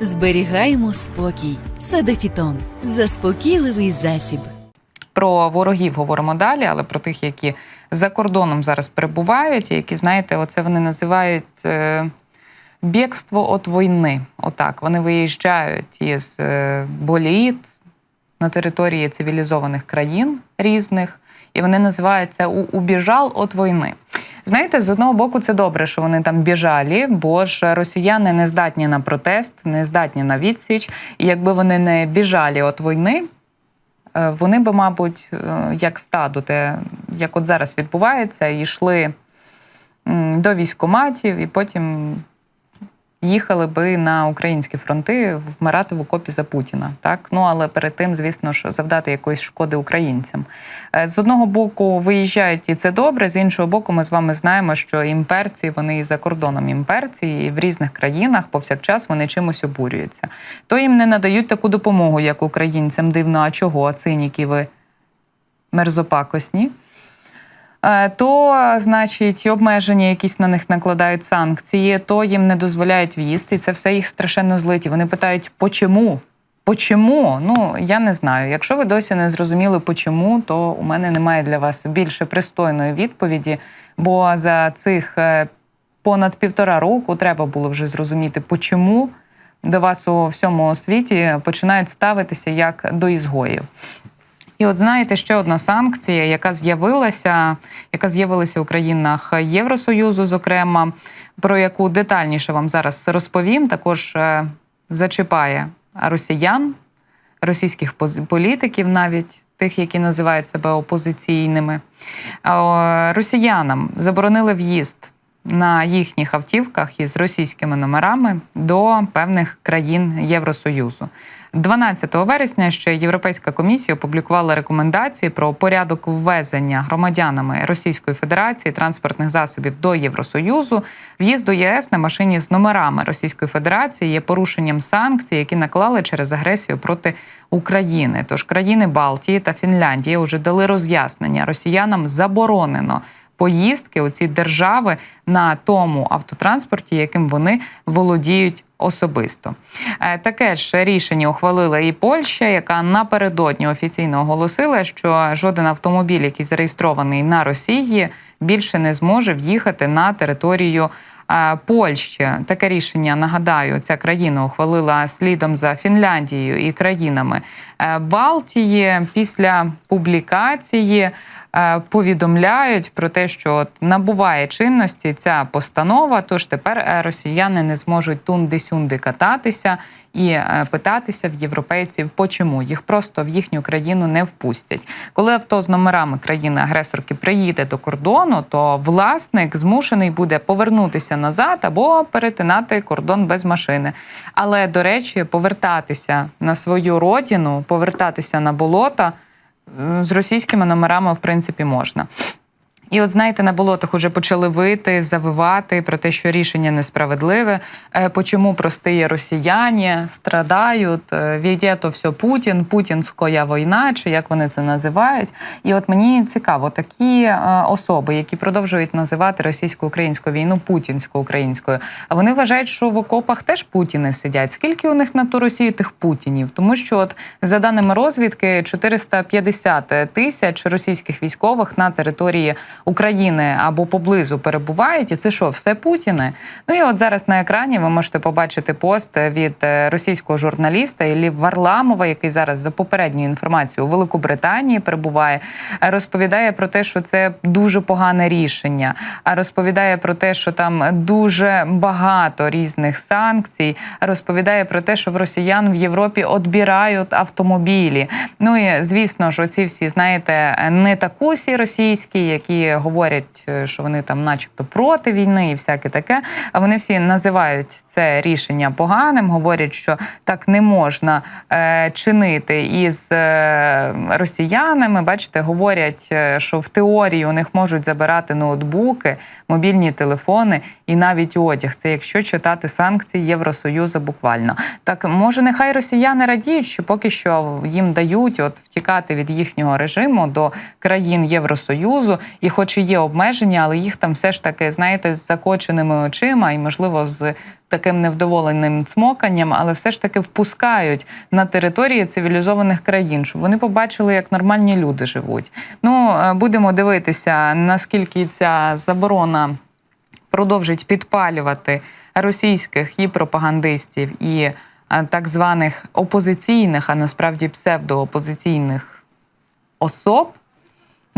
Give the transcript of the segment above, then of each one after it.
Зберігаємо спокій. Садафітон заспокійливий засіб. Про ворогів говоримо далі, але про тих, які за кордоном зараз перебувають, які, знаєте, оце вони називають е, бігство від війни. Отак. Вони виїжджають із е, боліт на території цивілізованих країн різних, і вони називають це «У- убіжал від війни. Знаєте, з одного боку, це добре, що вони там біжалі, бо ж росіяни не здатні на протест, не здатні на відсіч. І якби вони не біжалі від війни, е, вони би, мабуть, е, як стадо, те, як от зараз відбувається, йшли до військоматів і потім їхали би на українські фронти вмирати в окопі за Путіна. Так? Ну але перед тим, звісно ж, завдати якоїсь шкоди українцям. Е, З одного боку, виїжджають і це добре. З іншого боку, ми з вами знаємо, що імперці вони і за кордоном імперці, і в різних країнах повсякчас вони чимось обурюються. То їм не надають таку допомогу, як українцям. Дивно, а чого? А циніки ви мерзопакосні. Е, То, значить, обмеження якісь на них накладають санкції, то їм не дозволяють в'їзд, і це все їх страшенно злить. І Вони питають, почому? Почому? Ну я не знаю. Якщо ви досі не зрозуміли, почому, то у мене немає для вас більше пристойної відповіді, бо за цих е, понад півтора року треба було вже зрозуміти, почому до вас у всьому світі починають ставитися як до ізгоїв. І от знаєте, ще одна санкція, яка з'явилася, яка з'явилася у країнах Євросоюзу, зокрема, про яку детальніше вам зараз розповім, також е, зачіпає росіян, російських політиків, навіть тих, які називають себе опозиційними. Е, Росіянам заборонили в'їзд на їхніх автівках із російськими номерами до певних країн Євросоюзу. 12 вересня ще Європейська комісія опублікувала рекомендації про порядок ввезення громадянами Російської Федерації транспортних засобів до Євросоюзу. В'їзд до ЄС на машині з номерами Російської Федерації є порушенням санкцій, які наклали через агресію проти України. Тож країни Балтії та Фінляндії вже дали роз'яснення росіянам заборонено поїздки у ці держави на тому автотранспорті, яким вони володіють особисто. Е, Таке ж рішення ухвалила і Польща, яка напередодні офіційно оголосила, що жоден автомобіль, який зареєстрований на Росії, більше не зможе в'їхати на територію. е, Польщі таке рішення нагадаю, ця країна ухвалила слідом за Фінляндією і країнами е, Балтії після публікації повідомляють про те, що от набуває чинності ця постанова. Тож тепер е, росіяни не зможуть тунди-сюнди кататися і е, питатися в європейців, почому їх просто в їхню країну не впустять. Коли авто з номерами країни-агресорки приїде до кордону, то власник змушений буде повернутися назад або перетинати кордон без машини. Але до речі, повертатися на свою родину, повертатися на болота з російськими номерами в принципі можна. І от знаєте, на болотах уже почали вити, завивати про те, що рішення несправедливе. Е, Почому прості росіяни страдають, е, то все Путін, путінська війна, чи як вони це називають. І от мені цікаво, такі е, особи, які продовжують називати російсько-українську війну путінсько-українською, а вони вважають, що в окопах теж путіни сидять. Скільки у них на ту Росію тих путінів? Тому що, от за даними розвідки, 450 тисяч російських військових на території України або поблизу перебувають, і це що, все Путіни? Ну і от зараз на екрані ви можете побачити пост від е, російського журналіста Іллі Варламова, який зараз за попередньою інформацією у Великобританії перебуває, е, розповідає про те, що це дуже погане рішення. А розповідає про те, що там дуже багато різних санкцій. Розповідає про те, що в росіян в Європі відбирають автомобілі. Ну і звісно ж, оці всі знаєте, не такусі російські, які говорять, е, що вони там, начебто, проти війни і всяке таке. А вони всі називають це рішення поганим, говорять, що так не можна е, чинити із е, росіянами. Бачите, говорять, е, що в теорії у них можуть забирати ноутбуки, мобільні телефони і навіть одяг. Це якщо читати санкції Євросоюзу буквально. Так може, нехай росіяни радіють, що поки що їм дають от втікати від їхнього режиму до країн Євросоюзу, і хоч і є обмеження, але їх там все ж таки, знаєте, з закоченими очима і, можливо, з таким невдоволеним цмоканням, але все ж таки впускають на території цивілізованих країн, щоб вони побачили, як нормальні люди живуть. Ну, е, будемо дивитися, наскільки ця заборона продовжить підпалювати російських і пропагандистів, і е, так званих опозиційних, а насправді псевдоопозиційних особ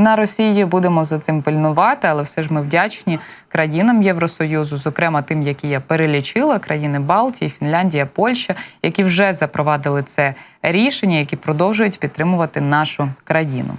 на Росії. Будемо за цим пильнувати, але все ж ми вдячні країнам Євросоюзу, зокрема тим, які я перелічила, країни Балтії, Фінляндія, Польща, які вже запровадили це рішення, які продовжують підтримувати нашу країну.